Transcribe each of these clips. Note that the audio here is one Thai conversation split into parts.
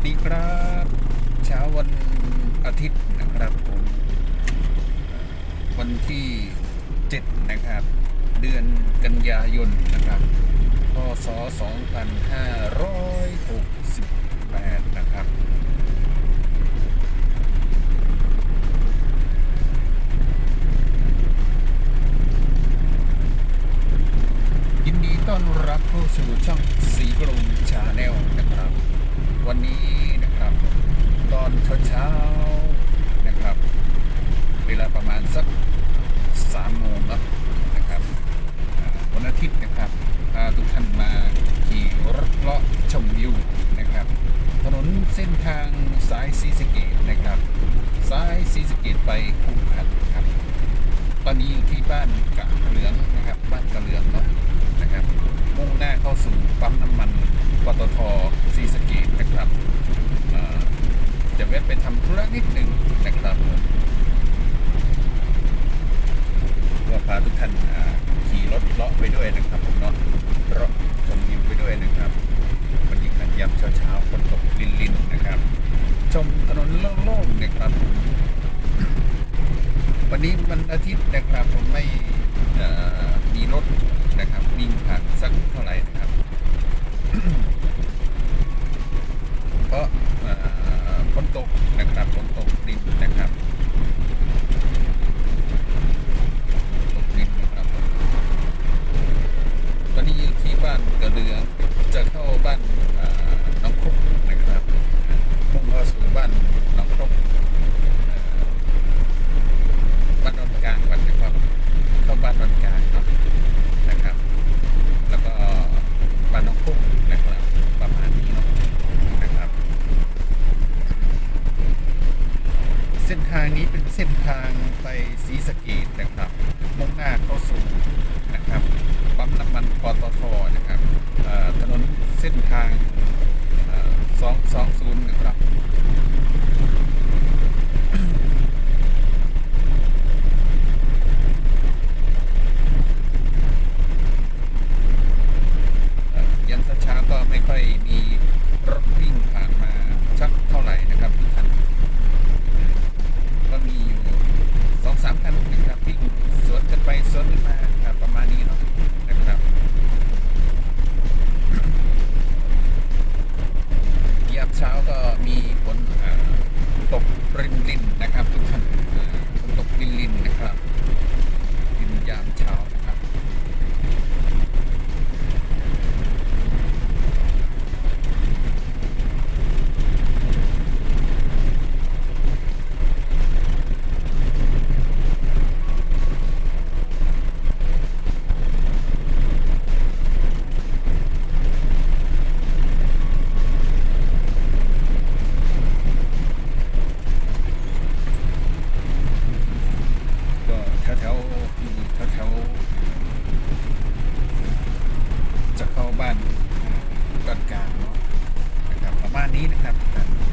วัสดีครับเช้าวันอาทิตย์นะครับผมวันที่ 7 นะครับ เดือนกันยายนนะครับพศ2568ันนี้มันอาทิตย์นะคลับผมไม่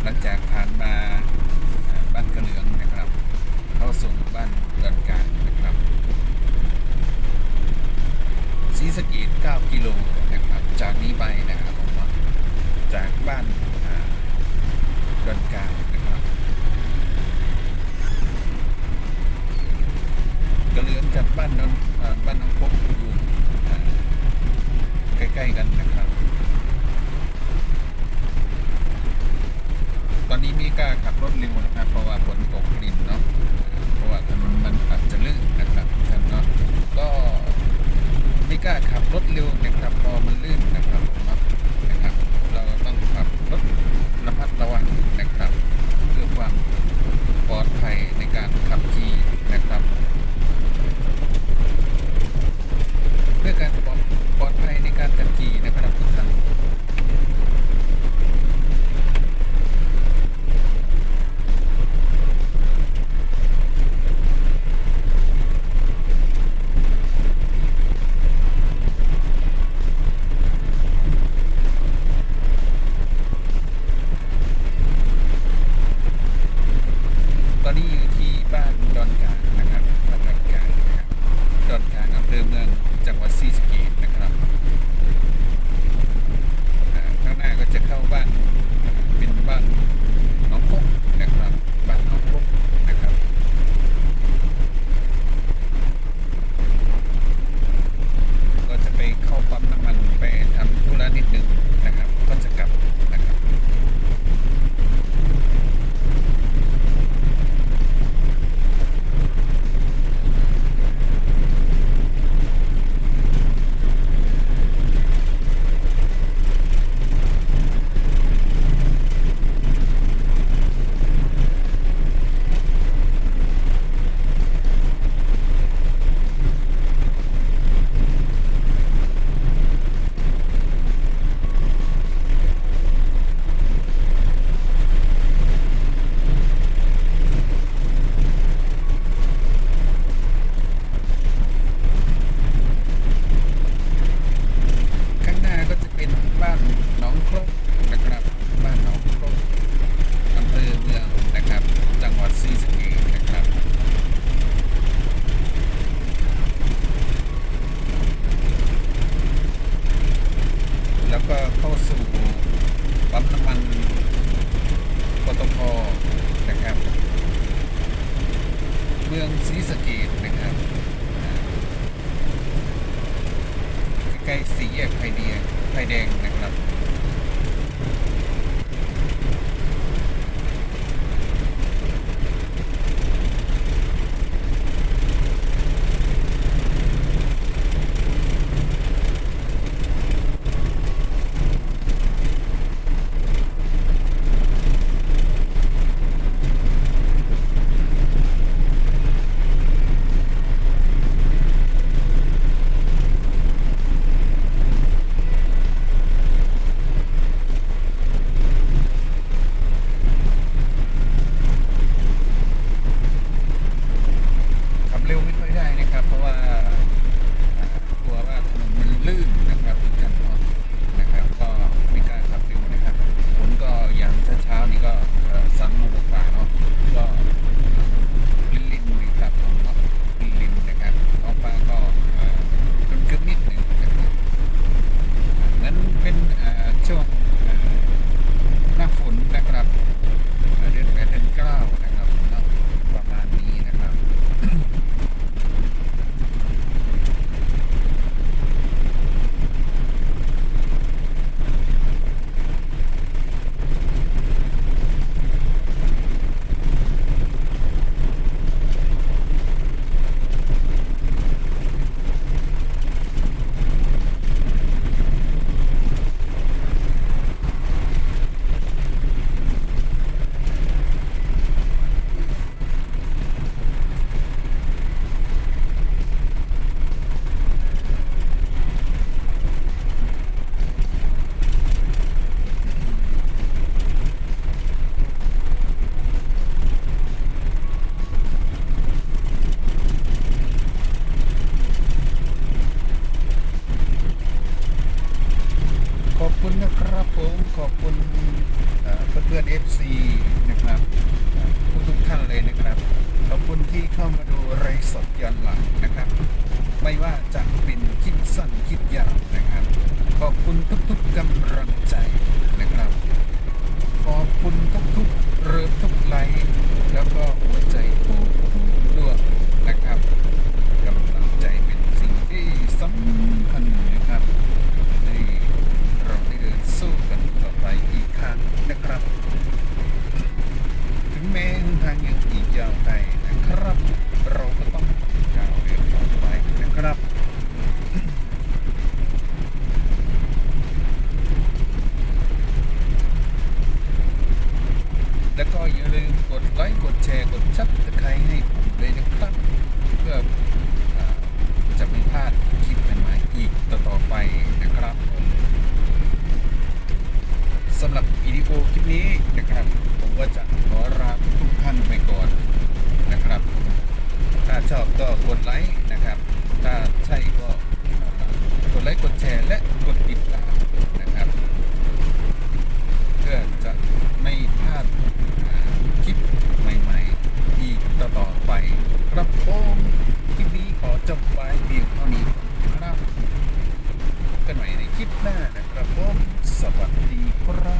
หลังจากผ่านมาบ้านกระเหลืองนะครับเข้าสู่บ้านดันการนะครับสีสกีด9กิโลนะครับ จากนี้ไปนะครับผมจากบ้านดันการนะครับกระเหลืองจากบ้านนนบ้านน้องพบอยู่ใกล้ๆกันนะครับ อนนี้มีการขับรถเร็วนะครับ เพราะว่าฝนตกดินเนาะเพราะว่าถนนมันอาจจะลื่นนะครับท่านเนาะก็มีการขับรถเร็วนะครับพอมันลื่น ใกล้สี่แยกไฟแดงไฟแดงนะครับ FC นะครับ corra.